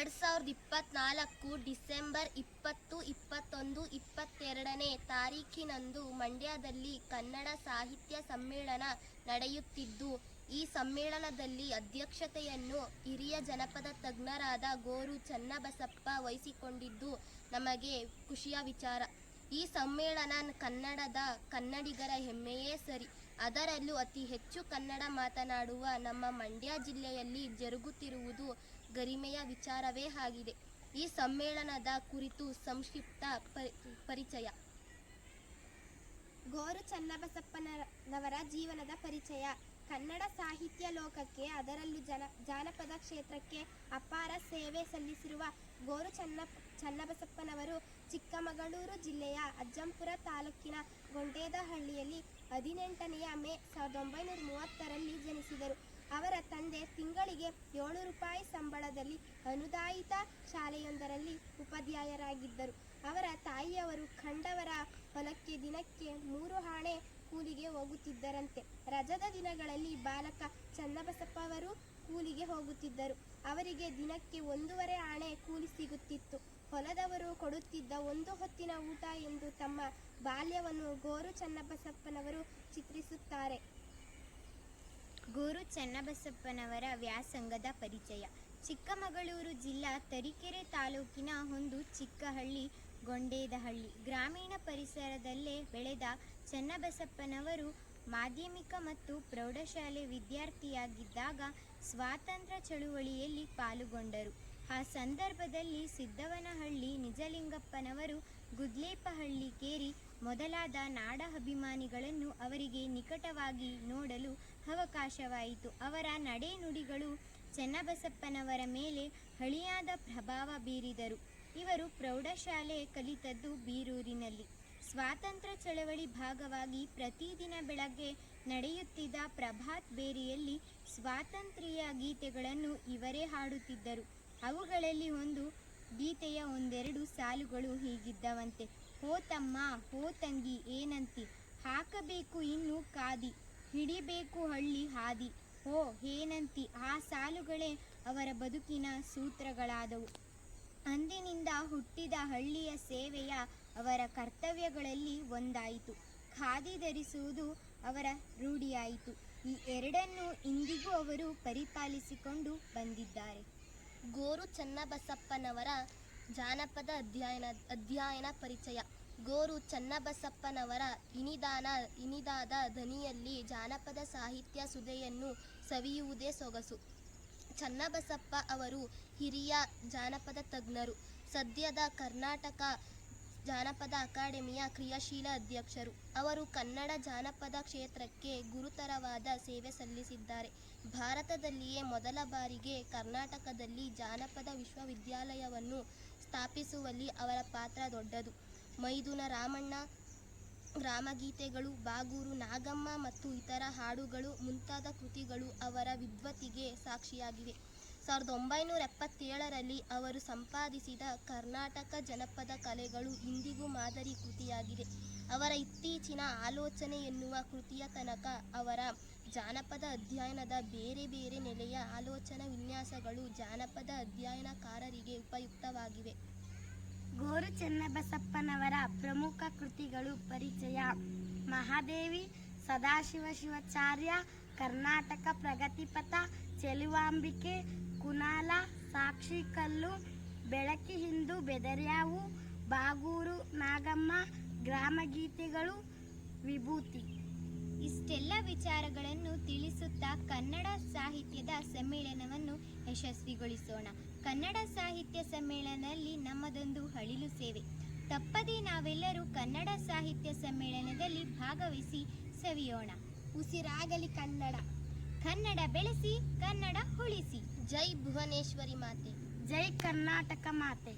ಎರಡು ಸಾವಿರದ ಇಪ್ಪತ್ನಾಲ್ಕು ಡಿಸೆಂಬರ್ ಇಪ್ಪತ್ತು, ಇಪ್ಪತ್ತೊಂದು, ಇಪ್ಪತ್ತೆರಡನೇ ತಾರೀಖಿನಂದು ಮಂಡ್ಯದಲ್ಲಿ ಕನ್ನಡ ಸಾಹಿತ್ಯ ಸಮ್ಮೇಳನ ನಡೆಯುತ್ತಿದ್ದು, ಈ ಸಮ್ಮೇಳನದಲ್ಲಿ ಅಧ್ಯಕ್ಷತೆಯನ್ನು ಹಿರಿಯ ಜನಪದ ತಜ್ಞರಾದ ಗೋರು ಚನ್ನಬಸಪ್ಪ ವಹಿಸಿಕೊಂಡಿದ್ದು, ನಮಗೆ ಖುಷಿಯ ವಿಚಾರ. ಈ ಸಮ್ಮೇಳನ ಕನ್ನಡದ ಕನ್ನಡಿಗರ ಹೆಮ್ಮೆಯೇ ಸರಿ. ಅದರಲ್ಲೂ ಅತಿ ಹೆಚ್ಚು ಕನ್ನಡ ಮಾತನಾಡುವ ನಮ್ಮ ಮಂಡ್ಯ ಜಿಲ್ಲೆಯಲ್ಲಿ ಜರುಗುತ್ತಿರುವುದು ಗರಿಮೆಯ ವಿಚಾರವೇ ಆಗಿದೆ. ಈ ಸಮ್ಮೇಳನದ ಕುರಿತು ಸಂಕ್ಷಿಪ್ತ ಪರಿ- ಪರಿಚಯ. ಗೋರು ಚನ್ನಬಸಪ್ಪನವರ ಜೀವನದ ಪರಿಚಯ. ಕನ್ನಡ ಸಾಹಿತ್ಯ ಲೋಕಕ್ಕೆ, ಅದರಲ್ಲೂ ಜನ, ಜಾನಪದ ಕ್ಷೇತ್ರಕ್ಕೆ ಅಪಾರ ಸೇವೆ ಸಲ್ಲಿಸಿರುವ ಗೋರು ಚನ್ನ, ಚನ್ನಬಸಪ್ಪನವರು ಚಿಕ್ಕಮಗಳೂರು ಜಿಲ್ಲೆಯ ಅಜ್ಜಂಪುರ ತಾಲೂಕಿನ ಗೊಂಡೇದಹಳ್ಳಿಯಲ್ಲಿ ಹದಿನೆಂಟನೆಯ ಮೇ ಸಾವಿರದ ಒಂಬೈನೂರ ಮೂವತ್ತರಲ್ಲಿ ಜನಿಸಿದರು ತಂದೆ ತಿಂಗಳಿಗೆ ಏಳು ರೂಪಾಯಿ ಸಂಬಳದಲ್ಲಿ ಅನುದಾಯಿತ ಶಾಲೆಯೊಂದರಲ್ಲಿ ಉಪಾಧ್ಯಾಯರಾಗಿದ್ದರು. ಅವರ ತಾಯಿಯವರು ಕಂಡವರ ಹೊಲಕ್ಕೆ ದಿನಕ್ಕೆ ಮೂರು ಹಾಣೆ ಕೂಲಿಗೆ ಹೋಗುತ್ತಿದ್ದರಂತೆ. ರಜದ ದಿನಗಳಲ್ಲಿ ಬಾಲಕ ಚನ್ನಬಸಪ್ಪ ಅವರು ಕೂಲಿಗೆ ಹೋಗುತ್ತಿದ್ದರು. ಅವರಿಗೆ ದಿನಕ್ಕೆ ಒಂದೂವರೆ ಆಣೆ ಕೂಲಿ ಸಿಗುತ್ತಿತ್ತು. ಹೊಲದವರು ಕೊಡುತ್ತಿದ್ದ ಒಂದು ಹೊತ್ತಿನ ಊಟ ಎಂದು ತಮ್ಮ ಬಾಲ್ಯವನ್ನು ಗೋರು ಚನ್ನಬಸಪ್ಪನವರು ಚಿತ್ರಿಸುತ್ತಾರೆ. ಗೋರು ಚನ್ನಬಸಪ್ಪನವರ ವ್ಯಾಸಂಗದ ಪರಿಚಯ. ಚಿಕ್ಕಮಗಳೂರು ಜಿಲ್ಲಾ ತರೀಕೆರೆ ತಾಲೂಕಿನ ಒಂದು ಚಿಕ್ಕಹಳ್ಳಿ, ಗೊಂಡೇದಹಳ್ಳಿ ಗ್ರಾಮೀಣ ಪರಿಸರದಲ್ಲೇ ಬೆಳೆದ ಚನ್ನಬಸಪ್ಪನವರು ಮಾಧ್ಯಮಿಕ ಮತ್ತು ಪ್ರೌಢಶಾಲೆ ವಿದ್ಯಾರ್ಥಿಯಾಗಿದ್ದಾಗ ಸ್ವಾತಂತ್ರ್ಯ ಚಳುವಳಿಯಲ್ಲಿ ಪಾಲುಗೊಂಡರು. ಆ ಸಂದರ್ಭದಲ್ಲಿ ಸಿದ್ದವನಹಳ್ಳಿ ನಿಜಲಿಂಗಪ್ಪನವರು ಗುದ್ಲೇಪಹಳ್ಳಿ ಕೇರಿ ಮೊದಲಾದ ನಾಡ ಅಭಿಮಾನಿಗಳನ್ನು ಅವರಿಗೆ ನಿಕಟವಾಗಿ ನೋಡಲು ಅವಕಾಶವಾಯಿತು. ಅವರ ನಡೆನುಡಿಗಳು ಚನ್ನಬಸಪ್ಪನವರ ಮೇಲೆ ಹಳಿಯಾದ ಪ್ರಭಾವ ಬೀರಿದರು. ಇವರು ಪ್ರೌಢಶಾಲೆ ಕಲಿತದ್ದು ಬೀರೂರಿನಲ್ಲಿ. ಸ್ವಾತಂತ್ರ್ಯ ಚಳವಳಿ ಭಾಗವಾಗಿ ಪ್ರತಿದಿನ ಬೆಳಗ್ಗೆ ನಡೆಯುತ್ತಿದ್ದ ಪ್ರಭಾತ್ ಬೇರಿಯಲ್ಲಿ ಸ್ವಾತಂತ್ರ್ಯ ಗೀತೆಗಳನ್ನು ಇವರೇ ಹಾಡುತ್ತಿದ್ದರು. ಅವುಗಳಲ್ಲಿ ಒಂದು ಗೀತೆಯ ಒಂದೆರಡು ಸಾಲುಗಳು ಹೀಗಿದ್ದವಂತೆ, ಹೋ ತಮ್ಮ, ಹೋ ತಂಗಿ, ಏನಂತಿ? ಹಾಕಬೇಕು ಇನ್ನು ಕಾದಿ, ಹಿಡಿಬೇಕು ಹಳ್ಳಿ ಹಾದಿ. ಹೋ, ಏನಂತಿ? ಆ ಸಾಲುಗಳೇ ಅವರ ಬದುಕಿನ ಸೂತ್ರಗಳಾದವು. ಅಂದಿನಿಂದ ಹುಟ್ಟಿದ ಹಳ್ಳಿಯ ಸೇವೆಯ ಅವರ ಕರ್ತವ್ಯಗಳಲ್ಲಿ ಒಂದಾಯಿತು. ಖಾದಿ ಧರಿಸುವುದು ಅವರ ರೂಢಿಯಾಯಿತು. ಈ ಎರಡನ್ನು ಇಂದಿಗೂ ಅವರು ಪರಿಪಾಲಿಸಿಕೊಂಡು ಬಂದಿದ್ದಾರೆ. ಗೋರು ಚನ್ನಬಸಪ್ಪನವರ ಜಾನಪದ ಅಧ್ಯಯನ ಅಧ್ಯಯನ ಪರಿಚಯ. ಗೋರು ಚನ್ನಬಸಪ್ಪನವರ ಇನಿದಾನ, ಇನಿದಾದ ದನಿಯಲ್ಲಿ ಜಾನಪದ ಸಾಹಿತ್ಯ ಸುದೆಯನ್ನು ಸವಿಯುವುದೇ ಸೊಗಸು. ಚನ್ನಬಸಪ್ಪ ಅವರು ಹಿರಿಯ ಜಾನಪದ ತಜ್ಞರು. ಸದ್ಯದ ಕರ್ನಾಟಕ ಜಾನಪದ ಅಕಾಡೆಮಿಯ ಕ್ರಿಯಾಶೀಲ ಅಧ್ಯಕ್ಷರು. ಅವರು ಕನ್ನಡ ಜಾನಪದ ಕ್ಷೇತ್ರಕ್ಕೆ ಗುರುತರವಾದ ಸೇವೆ ಸಲ್ಲಿಸಿದ್ದಾರೆ. ಭಾರತದಲ್ಲಿಯೇ ಮೊದಲ ಬಾರಿಗೆ ಕರ್ನಾಟಕದಲ್ಲಿ ಜಾನಪದ ವಿಶ್ವವಿದ್ಯಾಲಯವನ್ನು ಸ್ಥಾಪಿಸುವಲ್ಲಿ ಅವರ ಪಾತ್ರ ದೊಡ್ಡದು. ಮೈದುನ ರಾಮಣ್ಣ, ರಾಮಗೀತೆಗಳು, ಬಾಗೂರು ನಾಗಮ್ಮ ಮತ್ತು ಇತರ ಹಾಡುಗಳು ಮುಂತಾದ ಕೃತಿಗಳು ಅವರ ವಿದ್ವತ್ತಿಗೆ ಸಾಕ್ಷಿಯಾಗಿವೆ. ಸಾವಿರದ ಒಂಬೈನೂರ ಎಪ್ಪತ್ತೇಳರಲ್ಲಿ ಅವರು ಸಂಪಾದಿಸಿದ ಕರ್ನಾಟಕ ಜನಪದ ಕಲೆಗಳು ಇಂದಿಗೂ ಮಾದರಿ ಕೃತಿಯಾಗಿದೆ. ಅವರ ಇತ್ತೀಚಿನ ಆಲೋಚನೆ ಎನ್ನುವ ಕೃತಿಯ ತನಕ ಅವರ ಜಾನಪದ ಅಧ್ಯಯನದ ಬೇರೆ ಬೇರೆ ನೆಲೆಯ ಆಲೋಚನಾ ವಿನ್ಯಾಸಗಳು ಜಾನಪದ ಅಧ್ಯಯನಕಾರರಿಗೆ ಉಪಯುಕ್ತವಾಗಿವೆ. ಗೋರು ಚೆನ್ನಬಸಪ್ಪನವರ ಪ್ರಮುಖ ಕೃತಿಗಳು ಪರಿಚಯ, ಮಹಾದೇವಿ, ಸದಾಶಿವ ಶಿವಾಚಾರ್ಯ, ಕರ್ನಾಟಕ ಪ್ರಗತಿಪಥ, ಚೆಲುವಾಂಬಿಕೆ ಕುನಾಲ ಸಾಕ್ಷಿಕಲ್ಲು ಬೆಳಕಿ ಹಿಂದು ಬೆದರ್ಯಾವು ಬಾಗೂರು ನಾಗಮ್ಮ ಗ್ರಾಮಗೀತೆಗಳು ವಿಭೂತಿ. ಇಷ್ಟೆಲ್ಲ ವಿಚಾರಗಳನ್ನು ತಿಳಿಸುತ್ತಾ ಕನ್ನಡ ಸಾಹಿತ್ಯದ ಸಮ್ಮೇಳನವನ್ನು ಯಶಸ್ವಿಗೊಳಿಸೋಣ. ಕನ್ನಡ ಸಾಹಿತ್ಯ ಸಮ್ಮೇಳನದಲ್ಲಿ ನಮ್ಮದೊಂದು ಅಳಿಲು ಸೇವೆ. ತಪ್ಪದೇ ನಾವೆಲ್ಲರೂ ಕನ್ನಡ ಸಾಹಿತ್ಯ ಸಮ್ಮೇಳನದಲ್ಲಿ ಭಾಗವಹಿಸಿ ಸವಿಯೋಣ. ಉಸಿರಾಗಲಿ ಕನ್ನಡ. ಕನ್ನಡ ಬೆಳೆಸಿ ಕನ್ನಡ ಜೈ ಭುವನೇಶ್ವರಿ ಮಾತೆ ಜೈ ಕರ್ನಾಟಕ ಮಾತೆ